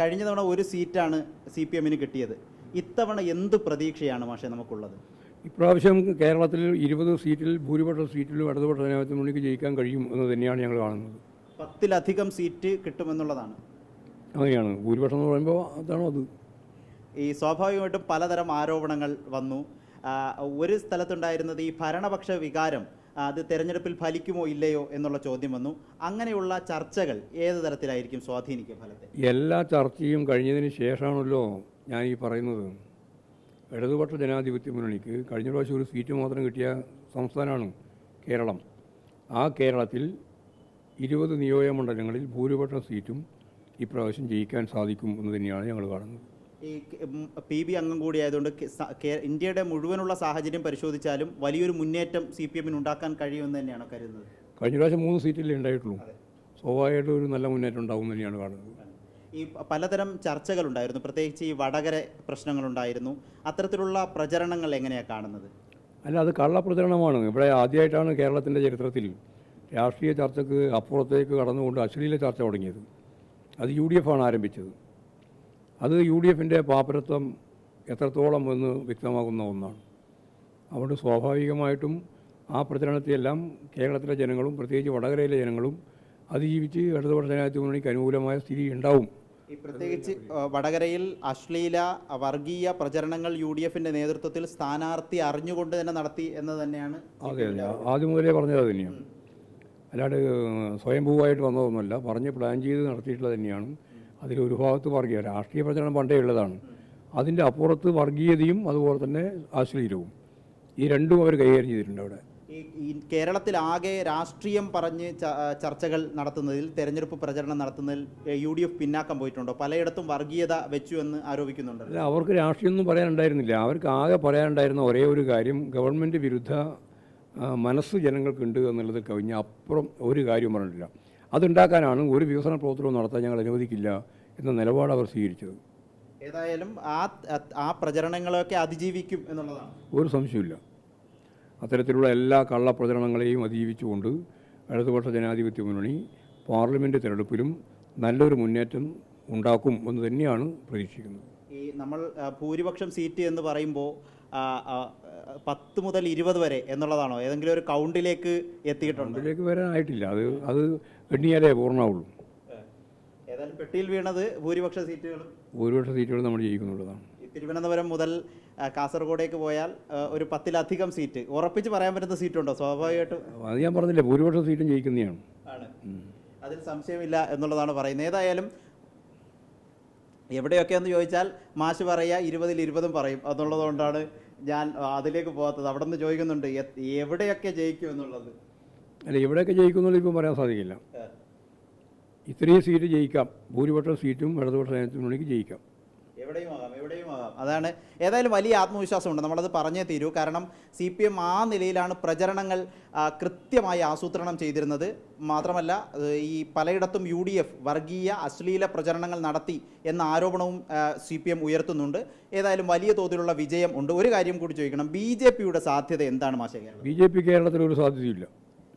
കഴിഞ്ഞ തവണ ഒരു സീറ്റാണ് സി പി എമ്മിന് കിട്ടിയത്. ഇത്തവണ എന്ത് പ്രതീക്ഷയാണ് മാഷെ നമുക്കുള്ളത്? ഇപ്രാവശ്യം കേരളത്തിൽ ഇരുപത് സീറ്റിൽ ഭൂരിപക്ഷ സീറ്റിലും ഇടതുപക്ഷ ജനാധിപത്യ മുന്നണിക്ക് ജയിക്കാൻ കഴിയും എന്ന് തന്നെയാണ് ഞങ്ങൾ കാണുന്നത്. പത്തിലധികം സീറ്റ് കിട്ടുമെന്നുള്ളതാണ്. അങ്ങനെയാണ്. ഭൂരിപക്ഷം എന്ന് പറയുമ്പോൾ അതാണോ അത്? ഈ സ്വാഭാവികമായിട്ടും പലതരം ആരോപണങ്ങൾ വന്നു. ഒരു സ്ഥലത്തുണ്ടായിരുന്നത് ഈ ഭരണപക്ഷ വികാരം അത് തെരഞ്ഞെടുപ്പിൽ ഫലിക്കുമോ ഇല്ലയോ എന്നുള്ള ചോദ്യം വന്നു. അങ്ങനെയുള്ള ചർച്ചകൾ ഏത് തരത്തിലായിരിക്കും സ്വാധീനിക്കുക ഫലത്തെ? എല്ലാ ചർച്ചയും കഴിഞ്ഞതിന് ശേഷമാണല്ലോ ഞാൻ ഈ പറയുന്നത്. ഇടതുപക്ഷ ജനാധിപത്യ മുന്നണിക്ക് കഴിഞ്ഞ പ്രാവശ്യം ഒരു സീറ്റ് മാത്രം കിട്ടിയ സംസ്ഥാനമാണ് കേരളം. ആ കേരളത്തിൽ ഇരുപത് നിയോജക മണ്ഡലങ്ങളിൽ ഭൂരിപക്ഷ സീറ്റും ഇപ്രാവശ്യം ജയിക്കാൻ സാധിക്കും എന്ന് തന്നെയാണ് ഞങ്ങൾ കാണുന്നത്. ഈ പി ബി അംഗം കൂടി ആയതുകൊണ്ട് കെ- സ- കേ- ഇന്ത്യയുടെ മുഴുവനുള്ള സാഹചര്യം പരിശോധിച്ചാലും വലിയൊരു മുന്നേറ്റം സി പി എമ്മിന് ഉണ്ടാക്കാൻ കഴിയുമെന്ന് തന്നെയാണ് കരുതുന്നത്. കഴിഞ്ഞ പ്രാവശ്യം മൂന്ന് സീറ്റിലേ ഉണ്ടായിട്ടുള്ളൂ. സ്വാഭാവികമായിട്ടും ഒരു നല്ല മുന്നേറ്റം ഉണ്ടാകും തന്നെയാണ് കാണുന്നത്. ഈ പലതരം ചർച്ചകളുണ്ടായിരുന്നു. പ്രത്യേകിച്ച് ഈ വടകര പ്രശ്നങ്ങളുണ്ടായിരുന്നു. അത്തരത്തിലുള്ള പ്രചരണങ്ങൾ എങ്ങനെയാണ് കാണുന്നത്? അല്ല അത് കള്ളപ്രചരണമാണ് ഇവിടെ ആദ്യമായിട്ടാണ് കേരളത്തിന്റെ ചരിത്രത്തിൽ രാഷ്ട്രീയ ചർച്ചക്ക് അപ്പുറത്തേക്ക് കടന്നുകൊണ്ട് അശ്ലീല ചർച്ച തുടങ്ങിയത്. അത് യു ഡി എഫ് ആണ് ആരംഭിച്ചത്. അത് യു ഡി എഫിന്റെ പാപ്പരത്വം എത്രത്തോളം എന്ന് വ്യക്തമാകുന്ന ഒന്നാണ്. അതുകൊണ്ട് സ്വാഭാവികമായിട്ടും ആ പ്രചരണത്തെയെല്ലാം കേരളത്തിലെ ജനങ്ങളും പ്രത്യേകിച്ച് വടകരയിലെ ജനങ്ങളും അതിജീവിച്ച് ഇടതുപക്ഷ ജനാധിപത്യ മുന്നണിക്ക് അനുകൂലമായ സ്ഥിതി ഉണ്ടാവും. ഈ പ്രത്യേകിച്ച് വടകരയിൽ അശ്ലീല വർഗീയ പ്രചരണങ്ങൾ യു ഡി എഫിന്റെ നേതൃത്വത്തിൽ സ്ഥാനാർത്ഥി അറിഞ്ഞുകൊണ്ട് തന്നെ നടത്തി എന്ന് തന്നെയാണ് അതെ അതെ. ആദ്യം മുതലേ പറഞ്ഞത് തന്നെയാണ്. അല്ലാണ്ട് സ്വയംഭൂവായിട്ട് വന്നതൊന്നുമല്ല. പറഞ്ഞ് പ്ലാൻ ചെയ്ത് നടത്തിയിട്ടുള്ളത് തന്നെയാണ്. അതിൽ ഒരു ഭാഗത്ത് വർഗീയ രാഷ്ട്രീയ പ്രചരണം പണ്ടേ ഉള്ളതാണ്. അതിന്റെ അപ്പുറത്ത് വർഗീയതയും അതുപോലെ തന്നെ അശ്ലീലവും. ഈ രണ്ടും അവർ കൈകാര്യം ചെയ്തിട്ടുണ്ട് അവിടെ. ഈ കേരളത്തിലാകെ രാഷ്ട്രീയം പറഞ്ഞ് ചർച്ചകൾ നടത്തുന്നതിൽ തെരഞ്ഞെടുപ്പ് പ്രചരണം നടത്തുന്നതിൽ യു ഡി എഫ് പിന്നാക്കം പോയിട്ടുണ്ടോ? പലയിടത്തും വർഗീയത വെച്ചു എന്ന് ആരോപിക്കുന്നുണ്ട്. അല്ല അവർക്ക് രാഷ്ട്രീയമൊന്നും പറയാനുണ്ടായിരുന്നില്ല. അവർക്ക് ആകെ പറയാനുണ്ടായിരുന്ന ഒരേ ഒരു കാര്യം ഗവൺമെന്റ് വിരുദ്ധ മനസ്സ് ജനങ്ങൾക്കുണ്ട് എന്നുള്ളത് കവിഞ്ഞ അപ്പുറം ഒരു കാര്യം പറഞ്ഞിട്ടില്ല. അതുണ്ടാക്കാനാണ് ഒരു വികസന പ്രവർത്തനവും നടത്താൻ ഞങ്ങൾ അനുവദിക്കില്ല എന്ന നിലപാട് അവർ സ്വീകരിച്ചത്. ഏതായാലും ആ ആ പ്രചരണങ്ങളൊക്കെ അതിജീവിക്കും എന്നുള്ളതാണ്. ഒരു സംശയമില്ല അത്തരത്തിലുള്ള എല്ലാ കള്ള പ്രചരണങ്ങളെയും അതിജീവിച്ചുകൊണ്ട് ഇടതുപക്ഷ ജനാധിപത്യ മുന്നണി പാർലമെന്റ് തിരഞ്ഞെടുപ്പിലും നല്ലൊരു മുന്നേറ്റം ഉണ്ടാക്കും എന്ന് തന്നെയാണ് പ്രതീക്ഷിക്കുന്നത്. ഈ നമ്മൾ ഭൂരിപക്ഷം സീറ്റ് എന്ന് പറയുമ്പോൾ പത്ത് മുതൽ ഇരുപത് വരെ എന്നുള്ളതാണോ? ഏതെങ്കിലും ഒരു കൗണ്ടിലേക്ക് എത്തിയിട്ടുണ്ട്? അതിലേക്ക് വരാനായിട്ടില്ല അത് അത് എണ്ണിയാലേ പൂർണമാവുള്ളൂ ഏതായാലും പെട്ടിയിൽ വീണത് ഭൂരിപക്ഷ സീറ്റുകളും ഭൂരിപക്ഷ സീറ്റുകൾ നമ്മൾ ജയിക്കുന്നുള്ളതാണ്. തിരുവനന്തപുരം മുതൽ കാസർഗോഡേക്ക് പോയാൽ ഒരു പത്തിലധികം സീറ്റ് ഉറപ്പിച്ച് പറയാൻ പറ്റുന്ന സീറ്റുണ്ടോ സ്വാഭാവികമായിട്ടും. അത് ഞാൻ പറഞ്ഞില്ല ഭൂരിപക്ഷ സീറ്റും ജയിക്കുന്നതാണ്. ആണ്. അതിൽ സംശയമില്ല എന്നുള്ളതാണ് പറയുന്നത്. ഏതായാലും എവിടെയൊക്കെ എന്ന് ചോദിച്ചാൽ മാഷ് പറയുക ഇരുപതിൽ ഇരുപതും പറയും. എന്നുള്ളതുകൊണ്ടാണ് ഞാൻ അതിലേക്ക് പോകാത്തത്. അവിടെ നിന്ന് ചോദിക്കുന്നുണ്ട് എവിടെയൊക്കെ ജയിക്കും എന്നുള്ളത്? അല്ല എവിടെയൊക്കെ ജയിക്കുന്നുള്ളത് ഇപ്പം പറയാൻ സാധിക്കില്ല. ഇത്രയും സീറ്റ് ജയിക്കാം. ഭൂരിപക്ഷം സീറ്റും ഇടതുപക്ഷ മുന്നണിക്ക് ജയിക്കാം. എവിടെയും ആകാം അതാണ് ഏതായാലും വലിയ ആത്മവിശ്വാസമുണ്ട്. നമ്മളത് പറഞ്ഞേ തീരൂ. കാരണം സി പി എം ആ നിലയിലാണ് പ്രചരണങ്ങൾ കൃത്യമായി ആസൂത്രണം ചെയ്തിരുന്നത്. മാത്രമല്ല ഈ പലയിടത്തും യു ഡി എഫ് വർഗീയ അശ്ലീല പ്രചരണങ്ങൾ നടത്തി എന്ന ആരോപണവും സി പി എം ഉയർത്തുന്നുണ്ട്. ഏതായാലും വലിയ തോതിലുള്ള വിജയം ഉണ്ട്. ഒരു കാര്യം കൂടി ചോദിക്കണം. ബി ജെ പിയുടെ സാധ്യത എന്താണ് മാഷേ ബി ജെ പി കേരളത്തിൽ ഒരു സാധ്യതയില്ല.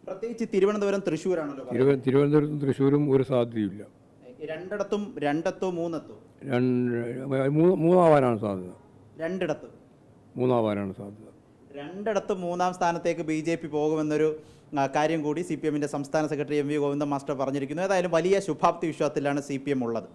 പ്രത്യേകിച്ച് തിരുവനന്തപുരം തൃശ്ശൂരാണല്ലോ തിരുവനന്തപുരത്തും തൃശ്ശൂരും ഒരു സാധ്യതയില്ല. രണ്ടിടത്തും രണ്ടത്തോ മൂന്നെത്തോ? മൂന്നാവാനാണ് സാധ്യത. രണ്ടിടത്ത്. മൂന്നാവാനാണ് സാധ്യത. രണ്ടിടത്ത് മൂന്നാം സ്ഥാനത്തേക്ക് ബി ജെ പി പോകുമെന്നൊരു കാര്യം കൂടി സി പി എമ്മിന്റെ സംസ്ഥാന secretary M V Govindan master പറഞ്ഞിരിക്കുന്നു. ഏതായാലും വലിയ ശുഭാപ്തി വിശ്വാസത്തിലാണ് സി പി എം ഉള്ളത്.